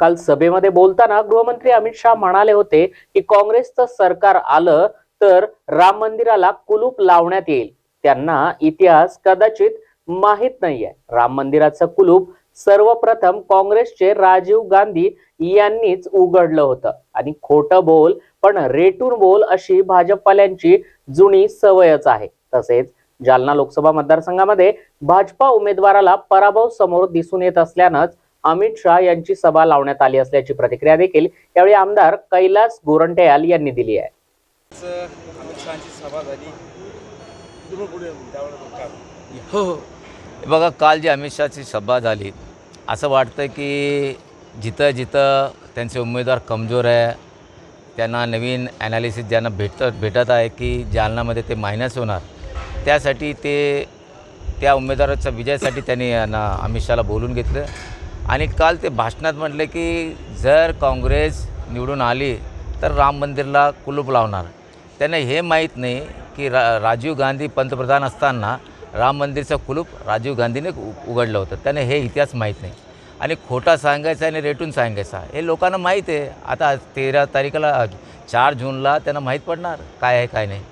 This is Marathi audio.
काल सभेमध्ये बोलताना गृहमंत्री अमित शहा म्हणाले होते की काँग्रेसचं सरकार आलं तर राम मंदिराला कुलूप लावण्यात येईल. त्यांना इतिहास कदाचित माहीत नाहीये. राम मंदिराचं कुलूप सर्वप्रथम काँग्रेसचे राजीव गांधी यांनीच उघडलं होतं. आणि खोटं बोल पण रेटून बोल अशी भाजपवाल्यांची जुनी सवयच आहे. तसेच जालना लोकसभा मतदारसंघामध्ये भाजपा उमेदवाराला पराभव समोर दिसून येत असल्यानंच अमित शहा यांची सभा लावण्यात आली असल्याची प्रतिक्रिया देखील यावेळी आमदार कैलास गोरंट्याल यांनी दिली आहे. आज अमित शहाची सभा झाली. त्यावेळेस हो हो. हे बघा काल जी अमित शहाची सभा झाली असं वाटतं की जिथं जिथं त्यांचे उमेदवार कमजोर आहे त्यांना नवीन ॲनालिसिस ज्यांना भेटत भेटत आहे की जालन्यामध्ये ते मायनस होणार त्यासाठी ते त्या उमेदवाराच्या विजयासाठी त्यांनी यांना अमित शहाला बोलून घेतलं. आणि काल ते भाषणात म्हटले की जर काँग्रेस निवडून आली तर राम मंदिरला कुलूप लावणार. त्यांना हे माहीत नाही की रा राजीव गांधी पंतप्रधान असताना राम मंदिरचं कुलूप राजीव गांधीने उ उघडलं होतं. त्याने हे इतिहास माहीत नाही. आणि खोटा सांगायचा आणि रेटून सांगायचा हे लोकांना माहीत आहे. आता तेरा तारखेला चार जूनला त्यांना माहीत पडणार काय आहे काय नाही.